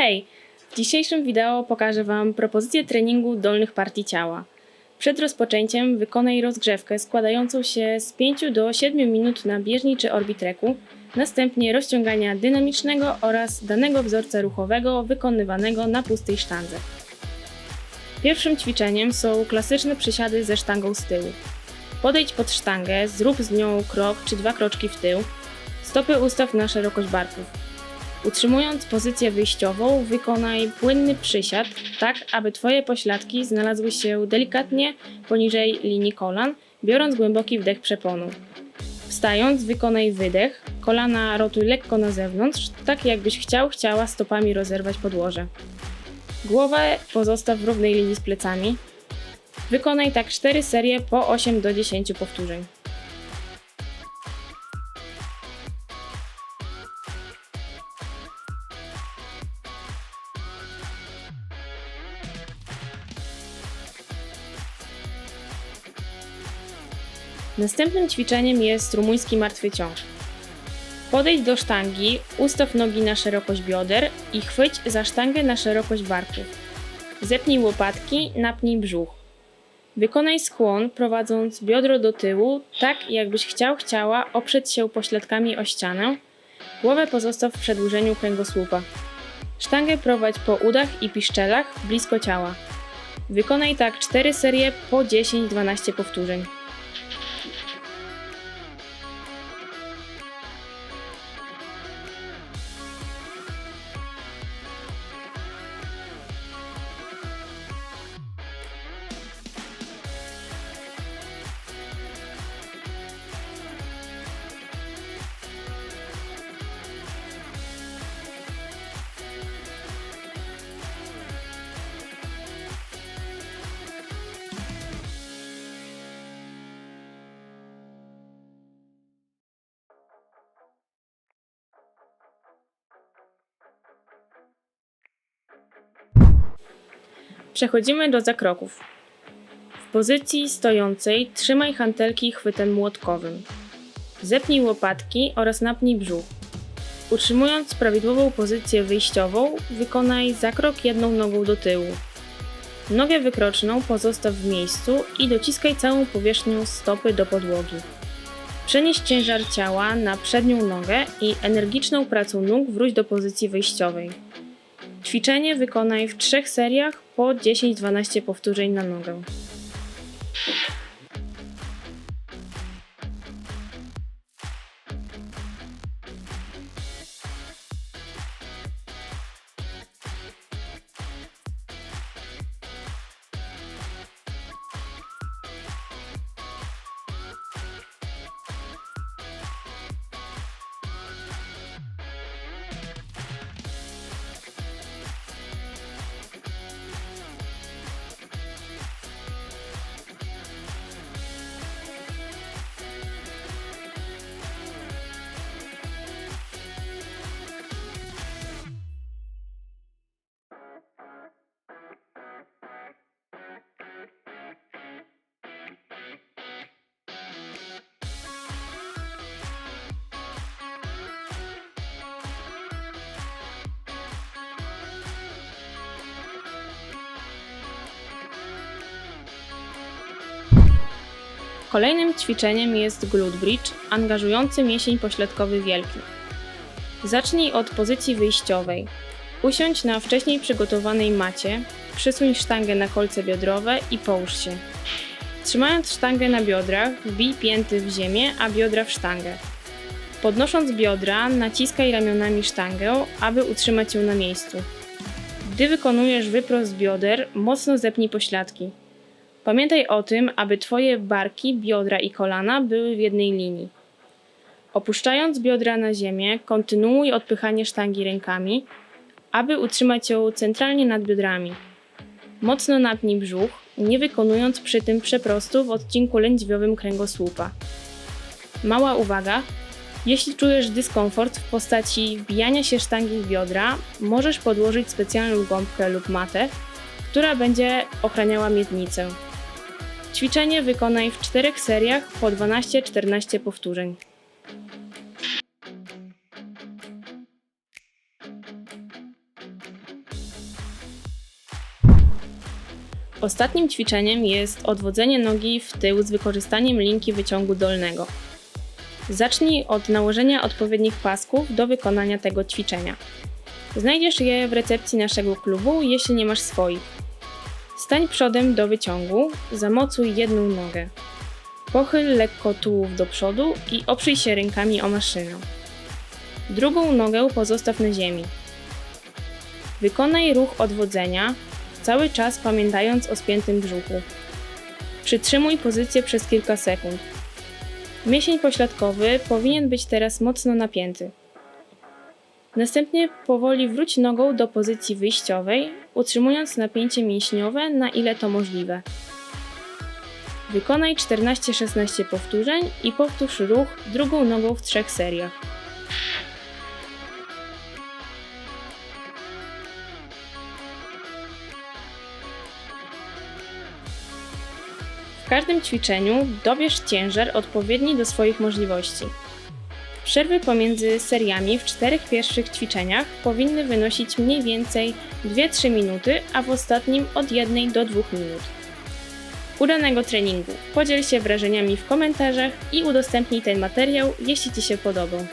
Hej! W dzisiejszym wideo pokażę Wam propozycję treningu dolnych partii ciała. Przed rozpoczęciem wykonaj rozgrzewkę składającą się z 5 do 7 minut na bieżni czy orbitreku, następnie rozciągania dynamicznego oraz danego wzorca ruchowego wykonywanego na pustej sztandze. Pierwszym ćwiczeniem są klasyczne przysiady ze sztangą z tyłu. Podejdź pod sztangę, zrób z nią krok czy dwa kroczki w tył. Stopy ustaw na szerokość barków. Utrzymując pozycję wyjściową, wykonaj płynny przysiad, tak aby Twoje pośladki znalazły się delikatnie poniżej linii kolan, biorąc głęboki wdech przeponu. Wstając, wykonaj wydech, kolana rotuj lekko na zewnątrz, tak jakbyś chciał, chciała stopami rozerwać podłoże. Głowę pozostaw w równej linii z plecami. Wykonaj tak 4 serie po 8 do 10 powtórzeń. Następnym ćwiczeniem jest rumuński martwy ciąg. Podejdź do sztangi, ustaw nogi na szerokość bioder i chwyć za sztangę na szerokość barków. Zepnij łopatki, napnij brzuch. Wykonaj skłon, prowadząc biodro do tyłu, tak jakbyś chciał, chciała oprzeć się pośladkami o ścianę. Głowę pozostaw w przedłużeniu kręgosłupa. Sztangę prowadź po udach i piszczelach blisko ciała. Wykonaj tak 4 serie po 10-12 powtórzeń. Przechodzimy do zakroków. W pozycji stojącej trzymaj hantelki chwytem młotkowym. Zepnij łopatki oraz napnij brzuch. Utrzymując prawidłową pozycję wyjściową, wykonaj zakrok jedną nogą do tyłu. Nogę wykroczną pozostaw w miejscu i dociskaj całą powierzchnią stopy do podłogi. Przenieś ciężar ciała na przednią nogę i energiczną pracą nóg wróć do pozycji wyjściowej. Ćwiczenie wykonaj w trzech seriach po 10-12 powtórzeń na nogę. Kolejnym ćwiczeniem jest glute bridge, angażujący mięsień pośladkowy wielki. Zacznij od pozycji wyjściowej. Usiądź na wcześniej przygotowanej macie, przysuń sztangę na kolce biodrowe i połóż się. Trzymając sztangę na biodrach, wbij pięty w ziemię, a biodra w sztangę. Podnosząc biodra, naciskaj ramionami sztangę, aby utrzymać ją na miejscu. Gdy wykonujesz wyprost bioder, mocno zepnij pośladki. Pamiętaj o tym, aby Twoje barki, biodra i kolana były w jednej linii. Opuszczając biodra na ziemię, kontynuuj odpychanie sztangi rękami, aby utrzymać ją centralnie nad biodrami. Mocno napnij brzuch, nie wykonując przy tym przeprostu w odcinku lędźwiowym kręgosłupa. Mała uwaga, jeśli czujesz dyskomfort w postaci wbijania się sztangi w biodra, możesz podłożyć specjalną gąbkę lub matę, która będzie ochraniała miednicę. Ćwiczenie wykonaj w czterech seriach po 12-14 powtórzeń. Ostatnim ćwiczeniem jest odwodzenie nogi w tył z wykorzystaniem linki wyciągu dolnego. Zacznij od nałożenia odpowiednich pasków do wykonania tego ćwiczenia. Znajdziesz je w recepcji naszego klubu, jeśli nie masz swoich. Stań przodem do wyciągu, zamocuj jedną nogę. Pochyl lekko tułów do przodu i oprzyj się rękami o maszynę. Drugą nogę pozostaw na ziemi. Wykonaj ruch odwodzenia, cały czas pamiętając o spiętym brzuchu. Przytrzymuj pozycję przez kilka sekund. Mięsień pośladkowy powinien być teraz mocno napięty. Następnie powoli wróć nogą do pozycji wyjściowej, utrzymując napięcie mięśniowe na ile to możliwe. Wykonaj 14-16 powtórzeń i powtórz ruch drugą nogą w trzech seriach. W każdym ćwiczeniu dobierz ciężar odpowiedni do swoich możliwości. Przerwy pomiędzy seriami w czterech pierwszych ćwiczeniach powinny wynosić mniej więcej 2-3 minuty, a w ostatnim od 1 do 2 minut. Udanego treningu! Podziel się wrażeniami w komentarzach i udostępnij ten materiał, jeśli Ci się podobał.